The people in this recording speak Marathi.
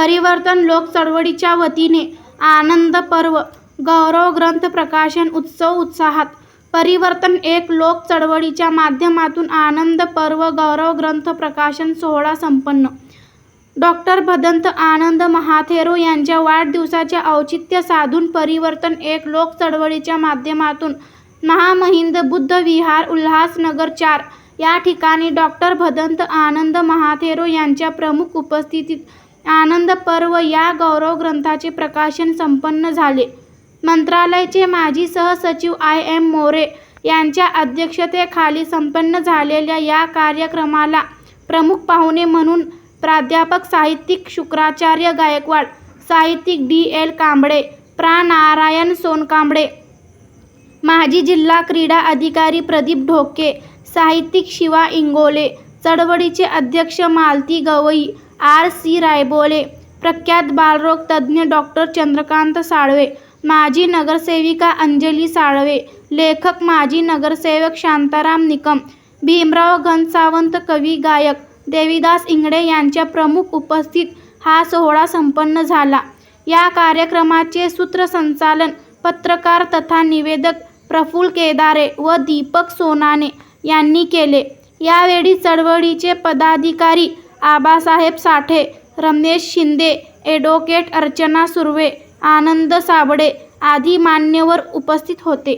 परिवर्तन लोक चळवळीच्या वतीने आनंद पर्व गौरव ग्रंथ प्रकाशन उत्सव उत्साहात परिवर्तन एक लोक चळवळीच्या माध्यमातून आनंद पर्व गौरव ग्रंथ प्रकाशन सोहळा संपन्न. डॉक्टर भदंत आनंद महाथेरो यांच्या वाढदिवसाचे औचित्य साधून परिवर्तन एक लोक चळवळीच्या माध्यमातून महामहिंद बुद्ध विहार उल्हासनगर चार या ठिकाणी डॉक्टर भदंत आनंद महाथेरो यांच्या प्रमुख उपस्थितीत आनंद पर्व या गौरव ग्रंथाचे प्रकाशन संपन्न झाले. मंत्रालयाचे माजी सहसचिव आय. एम. मोरे यांच्या अध्यक्षतेखाली संपन्न झालेल्या या कार्यक्रमाला प्रमुख पाहुणे म्हणून प्राध्यापक साहित्यिक शुक्राचार्य गायकवाड साहित्यिक डी. एल. कांबळे प्रा. नारायण सोनकांबळे माजी जिल्हा क्रीडा अधिकारी प्रदीप ढोके साहित्यिक शिवा इंगोले चळवळीचे अध्यक्ष मालती गवई आर सी रायबोले प्रख्यात बालरोग तज्ज्ञ डॉक्टर चंद्रकांत साळवे माजी नगरसेविका अंजली साळवे लेखक माजी नगरसेवक शांताराम निकम भीमराव घनसावंत कवी गायक देवीदास इंगळे यांच्या प्रमुख उपस्थित हा सोहळा संपन्न झाला. या कार्यक्रमाचे सूत्रसंचालन पत्रकार तथा निवेदक प्रफुल केदारे व दीपक सोनाने यांनी केले. यावेळी चळवळीचे पदाधिकारी आबासाहेब साठे रमेश शिंदे ॲडवोकेट अर्चना सुर्वे आनंद साबळे आदी मान्यवर उपस्थित होते.